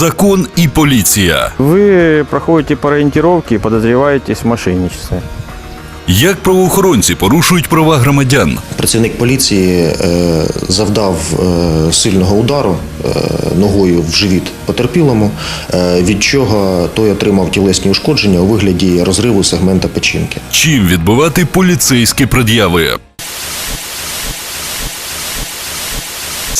Закон і поліція. Вы проходите по ориентировке и подозреваетесь в мошенничестве. Як правоохоронці порушують права громадян? Працівник поліції е, завдав е, сильного удару е, ногою в живіт потерпілому, е, від чого той отримав тілесні ушкодження у вигляді розриву сегмента печінки. Чим відбивати поліцейські пред'яви?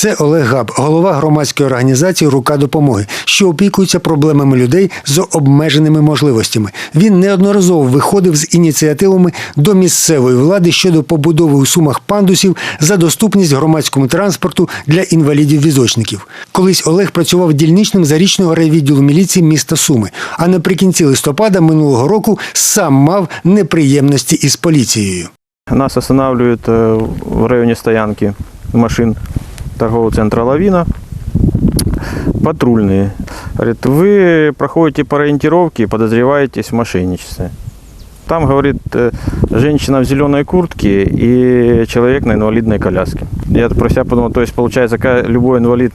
Це Олег Габ, голова громадської організації Рука допомоги, що опікується проблемами людей з обмеженими можливостями. Він неодноразово виходив з ініціативами до місцевої влади щодо побудови у сумах пандусів за доступність громадському транспорту для інвалідів-візочників. Колись Олег працював дільничним зарічного райвідділу міліції міста Суми, а наприкінці листопада минулого року сам мав неприємності із поліцією. Нас останавливают э, в районе стоянки машин торгового центра «Лавина». Патрульные. Говорит, вы проходите по ориентировке и подозреваетесь в мошенничестве. Там, говорит, э, женщина в зеленой куртке и человек на инвалидной коляске. Я про себя подумал, то есть получается, любой инвалид,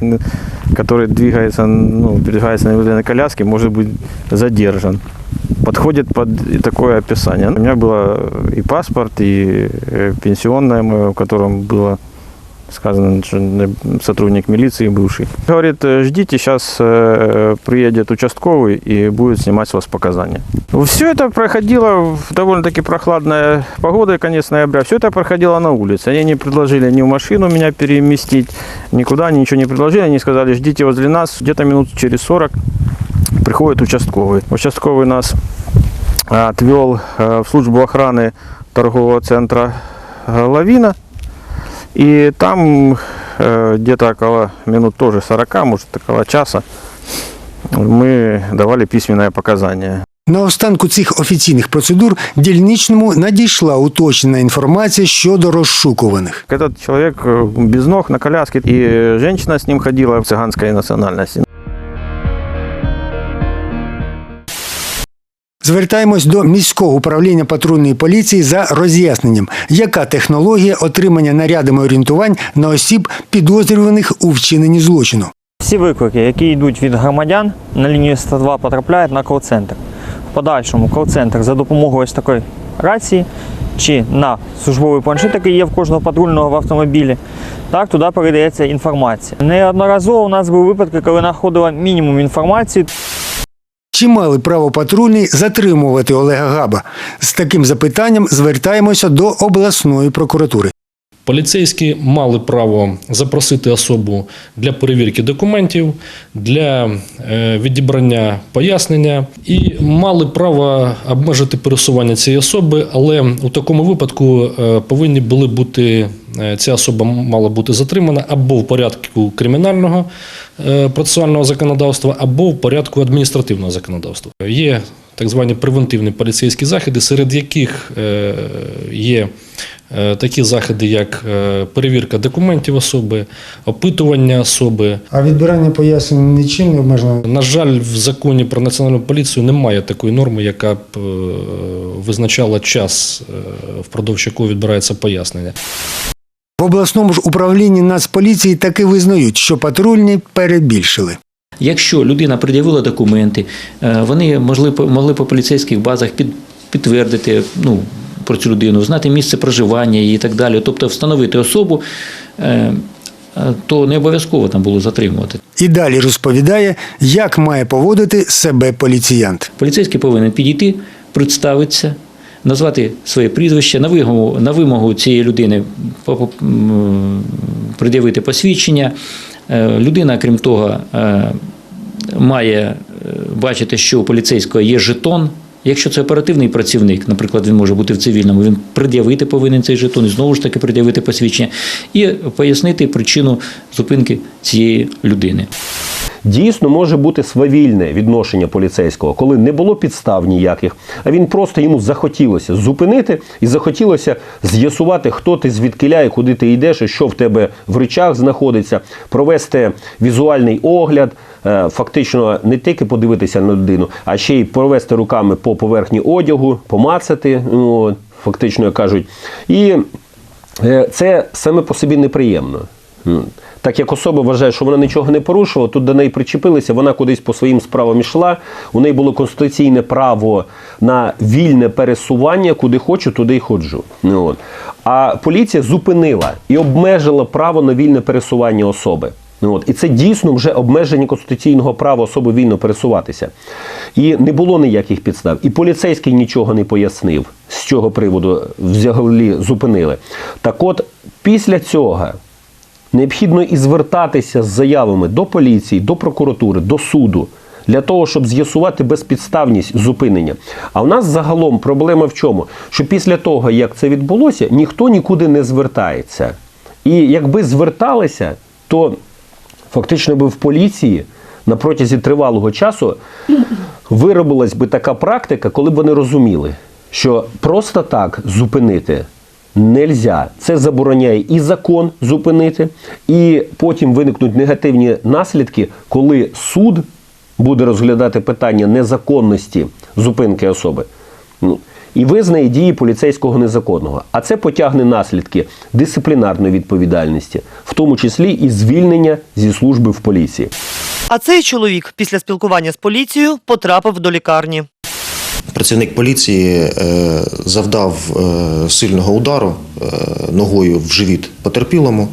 который двигается, ну, передвигается на инвалидной коляске, может быть задержан. Подходит под такое описание. У меня было и паспорт, и э, пенсионное мое, в котором было сказано, что э, сотрудник милиции бывший. Говорит, э, ждите, сейчас приедет участковый и будет снимать с вас показания. Все это проходило в довольно-таки прохладная погода, конец ноября. Все это проходило на улице. Они не предложили ни в машину меня переместить, никуда, они ничего не предложили. Они сказали, ждите возле нас, где-то минут через 40 приходит участковый. Участковый нас отвел э, в службу охраны торгового центра э, «Лавина». И там э, где-то около минут тоже 40, может около часа мы давали письменное показание. На останку цих офіційних процедур дільничному надійшла уточнена інформація щодо розшукуваних. Этот человек э, без ног на коляске, и женщина с ним ходила цыганской национальности. Звертаємось до міського управління патрульної поліції за роз'ясненням, яка технологія отримання нарядами орієнтувань на осіб, підозрюваних у вчиненні злочину. Всі виклики, які йдуть від громадян на лінію 102, потрапляють на кол-центр. В подальшому кол-центр за допомогою ось такої рації чи на службовий планшет, який є в кожного патрульного в автомобілі, так туди передається інформація. Неодноразово у нас були випадки, коли знаходила мінімум інформації. Чи мали право патрульні затримувати Олега Габа? З таким запитанням звертаємося до обласної прокуратури. Поліцейські мали право запросити особу для перевірки документів, для е, відібрання пояснення і мали право обмежити пересування цієї особи, але у такому випадку е, повинні були бути ця особа мала бути затримана або в порядку кримінального е, процесуального законодавства, або в порядку адміністративного законодавства. Є так звані превентивні поліцейські заходи, серед яких е, є е, такі заходи, як е, перевірка документів особи, опитування особи. А відбирання пояснень нічим не обмежено. На жаль, в законі про національну поліцію немає такої норми, яка б е, визначала час, е, впродовж якого відбирається пояснення. В обласному ж управлінні Нацполіції таки визнають, що патрульні перебільшили. Якщо людина пред'явила документи, е, вони могли, могли по поліцейських базах під, підтвердити ну, про цю людину, знати місце проживання і так далі, тобто встановити особу, е, е, то не обов'язково там було затримувати. І далі розповідає, як має поводити себе поліціянт. Поліцейський повинен підійти, представитися, назвати своє прізвище, на вимогу, на вимогу цієї людини пред'явити посвідчення. Е, Людина, крім того, е, має е, бачити, що у поліцейського є жетон. Якщо це оперативний працівник, наприклад, він може бути в цивільному, він пред'явити повинен цей жетон і знову ж таки пред'явити посвідчення і пояснити причину зупинки цієї людини. Дійсно може бути свавільне відношення поліцейського, коли не було підстав ніяких, а він просто йому захотілося зупинити і захотілося з'ясувати, хто ти звідкиля і куди ти йдеш, і що в тебе в речах знаходиться, провести візуальний огляд, е, фактично не тільки подивитися на людину, а ще й провести руками по поверхні одягу, помацати, ну, фактично кажуть. І е, це саме по собі неприємно. Так як особа вважає, що вона нічого не порушувала, тут до неї причепилися, вона кудись по своїм справам йшла. У неї було конституційне право на вільне пересування, куди хочу, туди й ходжу. Ну, от. А поліція зупинила і обмежила право на вільне пересування особи. Ну, от. І це дійсно вже обмеження конституційного права особи вільно пересуватися. І не було ніяких підстав. І поліцейський нічого не пояснив, з цього приводу взагалі зупинили. Так от, після цього необхідно і звертатися з заявами до поліції, до прокуратури, до суду. Для того, щоб з'ясувати безпідставність зупинення. А в нас загалом проблема в чому? Що після того, як це відбулося, ніхто нікуди не звертається. І якби зверталися, то фактично би в поліції на протязі тривалого часу виробилась би така практика, коли б вони розуміли, що просто так зупинити нельзя. Це забороняє і закон зупинити, і потім виникнуть негативні наслідки, коли суд буде розглядати питання незаконності зупинки особи. Ну, і визнає дії поліцейського незаконного. А це потягне наслідки дисциплінарної відповідальності, в тому числі і звільнення зі служби в поліції. А цей чоловік після спілкування з поліцією потрапив до лікарні. Працівник поліції е, завдав е, сильного удару е, ногою в живіт потерпілому,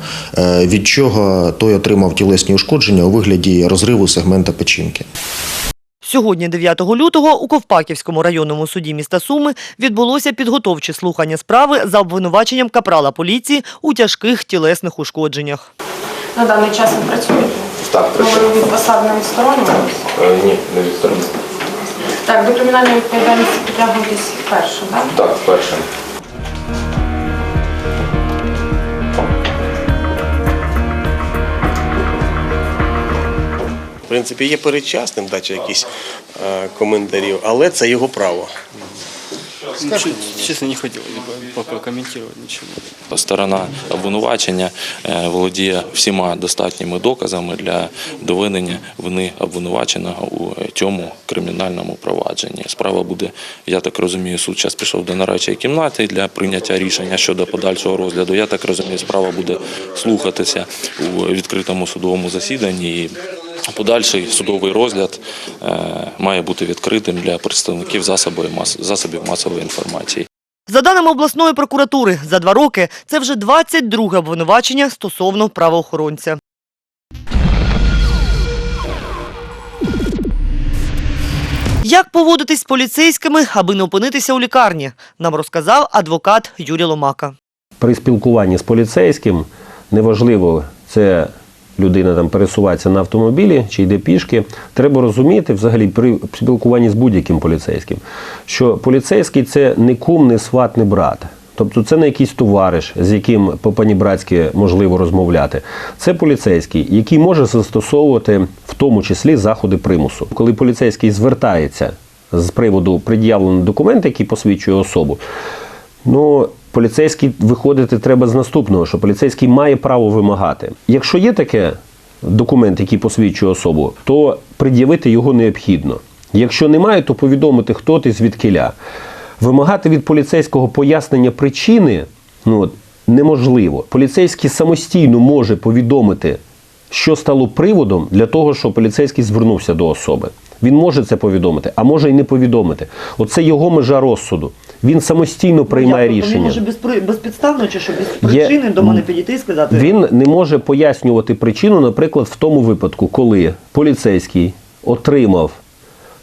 від чого той отримав тілесні ушкодження у вигляді розриву сегмента печінки. Сьогодні, 9 лютого, у Ковпаківському районному суді міста Суми відбулося підготовче слухання справи за обвинуваченням капрала поліції у тяжких тілесних ушкодженнях. На даний час ви працюєте? Так, Коли ви від відсторонюєтесь? Е, Ні, не відсторонено. Так, до кримінальної відповідальності підтягнутись першим, так? Так, першим. В принципі, є передчасним дача якісь е, коментарів, але це його право. Честно, не хотел бы пока комментировать ничего. Сторона обвинувачення е, володіє всіма достатніми доказами для доведення вини обвинуваченого у цьому кримінальному провадженні. Справа буде, я так розумію, суд зараз пішов до нарадчої кімнати для прийняття рішення щодо подальшого розгляду. Я так розумію, справа буде слухатися у відкритому судовому засіданні. Подальший судовий розгляд е, має бути відкритим для представників засобів масової інформації. За даними обласної прокуратури, за два роки це вже 22 обвинувачення стосовно правоохоронця. Як поводитись з поліцейськими, аби не опинитися у лікарні, нам розказав адвокат Юрій Ломака. При спілкуванні з поліцейським неважливо, це людина там пересувається на автомобілі чи йде пішки. Треба розуміти, взагалі, при спілкуванні з будь-яким поліцейським, що поліцейський це не кум, не сват, не брат. Тобто це не якийсь товариш, з яким по панібратськи можливо розмовляти. Це поліцейський, який може застосовувати в тому числі заходи примусу. Коли поліцейський звертається з приводу пред'явлення документа, який посвідчує особу, Ну, поліцейський виходити треба з наступного, що поліцейський має право вимагати. Якщо є таке документ, який посвідчує особу, то пред'явити його необхідно. Якщо немає, то повідомити, хто ти звідкиля. Вимагати від поліцейського пояснення причини ну, неможливо. Поліцейський самостійно може повідомити, що стало приводом для того, щоб поліцейський звернувся до особи. Він може це повідомити, а може й не повідомити. Оце його межа розсуду. Він самостійно приймає рішення. безпідставно чи що без Є- причини до мене підійти і сказати Він не може пояснювати причину, наприклад, в тому випадку, коли поліцейський отримав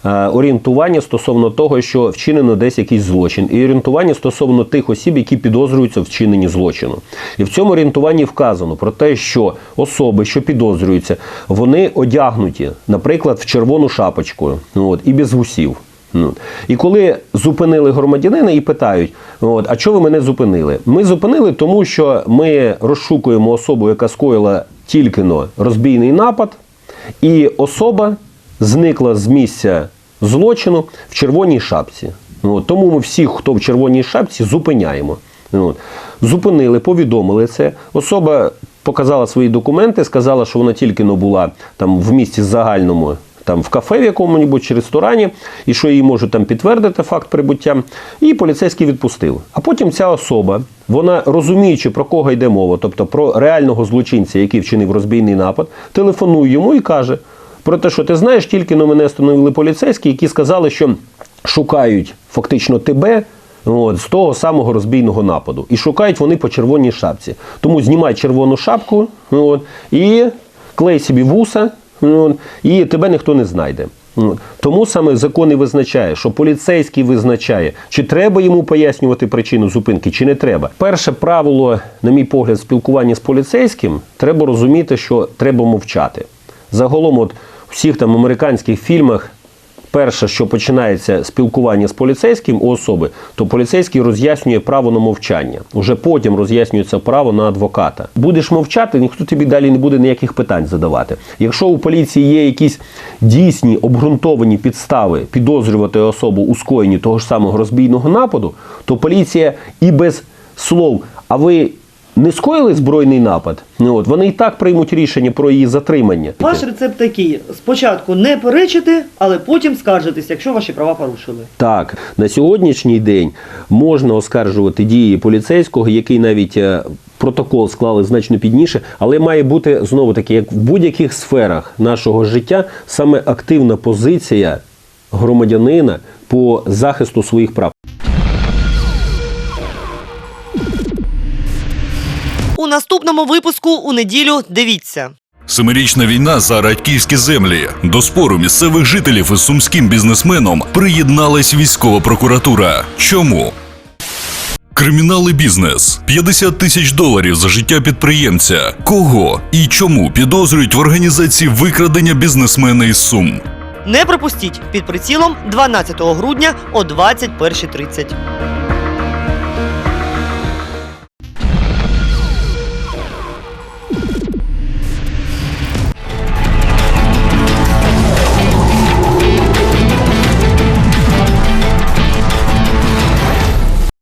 е, орієнтування стосовно того, що вчинено десь якийсь злочин, і орієнтування стосовно тих осіб, які підозрюються в вчиненні злочину. І в цьому орієнтуванні вказано про те, що особи, що підозрюються, вони одягнуті, наприклад, в червону шапочку, ну, от, і без вусів. Ну. І коли зупинили громадянина і питають: от, а чого ви мене зупинили? Ми зупинили, тому що ми розшукуємо особу, яка скоїла тільки но розбійний напад, і особа зникла з місця злочину в червоній шапці. Ну, от, тому ми всіх, хто в червоній шапці, зупиняємо. Ну, от. Зупинили, повідомили це. Особа показала свої документи, сказала, що вона тільки но була там в місті загальному там в кафе в якому-небудь чи ресторані, і що їй можуть там підтвердити факт прибуття. І поліцейський відпустив. А потім ця особа, вона розуміючи, про кого йде мова, тобто про реального злочинця, який вчинив розбійний напад, телефонує йому і каже про те, що ти знаєш, тільки но мене встановили поліцейські, які сказали, що шукають фактично тебе. От, з того самого розбійного нападу. І шукають вони по червоній шапці. Тому знімай червону шапку от, і клей собі вуса, і тебе ніхто не знайде. Тому саме закон і визначає, що поліцейський визначає, чи треба йому пояснювати причину зупинки, чи не треба. Перше правило, на мій погляд, спілкування з поліцейським, треба розуміти, що треба мовчати. Загалом, от у всіх там американських фільмах перше, що починається спілкування з поліцейським у особи, то поліцейський роз'яснює право на мовчання. Уже потім роз'яснюється право на адвоката. Будеш мовчати, ніхто тобі далі не буде ніяких питань задавати. Якщо у поліції є якісь дійсні обґрунтовані підстави підозрювати особу у скоєнні того ж самого розбійного нападу, то поліція і без слов, а ви. Не скоїли збройний напад, ну от вони і так приймуть рішення про її затримання. Ваш рецепт такий: спочатку не перечити, але потім скаржитись, якщо ваші права порушили. Так, на сьогоднішній день можна оскаржувати дії поліцейського, який навіть е, протокол склали значно підніше, але має бути знову таки, як в будь-яких сферах нашого життя, саме активна позиція громадянина по захисту своїх прав. У наступному випуску у неділю дивіться. Семирічна війна за радьківські землі. До спору місцевих жителів із сумським бізнесменом приєдналась військова прокуратура. Чому? Кримінал і бізнес 50 тисяч доларів за життя підприємця. Кого і чому підозрюють в організації викрадення бізнесмена із Сум? Не пропустіть під прицілом 12 грудня о 21.30.